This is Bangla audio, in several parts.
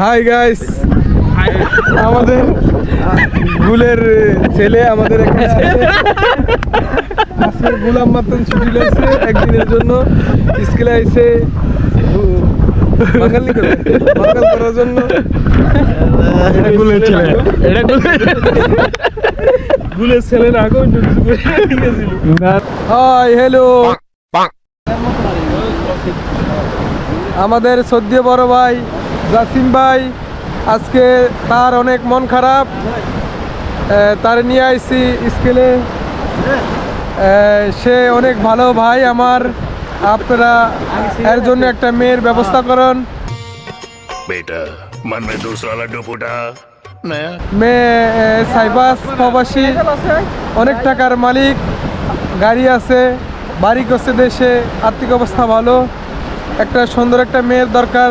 হাই গাইস আমাদের গুলের ছেলে আমাদের এখানে আজকে গুলাম মাতন ছুটি লাগছে। একদিনের জন্য স্কুলে আইছে। উ- বাঙালি করে। বাঙাল করার জন্য। এটা গুলের ছেলে। এটা গুলের ছেলে। না গো introduce করে দিয়েছিল। হাই হ্যালো আমাদের সদ্য বড় ভাই জাসিম ভাই আজকে তার অনেক মন খারাপ। তার নিয়ে আইসি স্কেলে। সে অনেক ভালো ভাই আমার। আপনারা এর জন্য একটা মেয়ের ব্যবস্থা হ্যাঁ। করেন। বেটা মন মে মেয়ে সাইবাস ফবাসি অনেক টাকার মালিক। গাড়ি আছে বাড়ি করছে দেশে। আর্থিক অবস্থা ভালো। একটা সুন্দর একটা মেয়ের দরকার।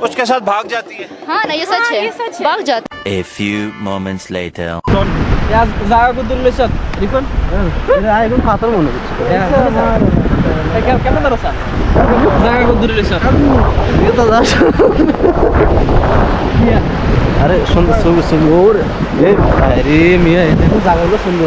उसके साथ भाग जाती है हाँ ना ये सच है भाग जाते A few moments later. জায়গা কত লইছ রিকন এটা এখন পাথর মনে করছে কেন দাঁড়াছ জায়গা কত দূরে লইছ এটা তো যাস আরে সুন্দর ছবি ছবি ওর এ আরে মিয়া এটা তো জায়গাগুলো সুন্দর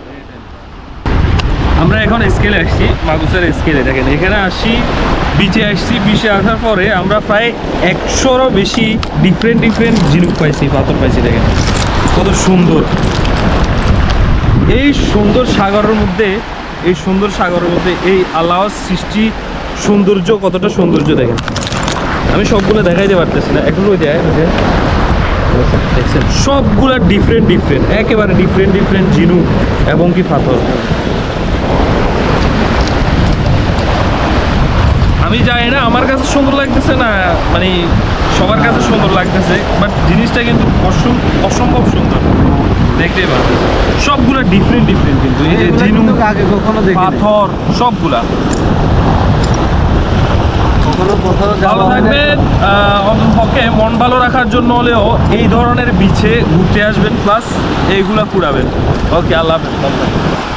আমরা এখন স্কেলে আসছি, মাগুসের স্কেলে দেখেন, এখানে আসছি বিচে আসছি। বিচে আসার পরে আমরা প্রায় একশোরও বেশি ডিফারেন্ট ডিফারেন্ট ঝিনুক পাইছি, পাথর পাইছি, দেখেন। কত সুন্দর। এই সুন্দর সাগরের মধ্যে, এই সুন্দর সাগরের মধ্যে এই আল্লাহর সৃষ্টি সৌন্দর্য কতটা সৌন্দর্য, দেখেন। আমি সবগুলো দেখাইতে পারতেছি না। এখন ওই দেয় দেখছেন? সবগুলা ডিফারেন্ট ডিফারেন্ট একেবারে ডিফারেন্ট ডিফারেন্ট ঝিনুক এবং কি পাথর। আমি জানি না আমার কাছে সুন্দর লাগতেছে না মানে সবার কাছে সুন্দর লাগতেছে বাট জিনিসটা কিন্তু অসম- অসম্ভব সুন্দর। দেখতেই পাচ্ছেন। সবগুলা ডিফারেন্ট ডিফারেন্ট কিন্তু। এই যে ঝিনুক আগে কখনো দেখি পাথর সবগুলা। ভালো থাকবেন অন্তপক্ষে মন ভালো রাখার জন্য হলেও এই ধরনের বিছে ঘুরতে আসবেন প্লাস এইগুলা কুড়াবেন। ওকে আল্লাহ হাফেজ।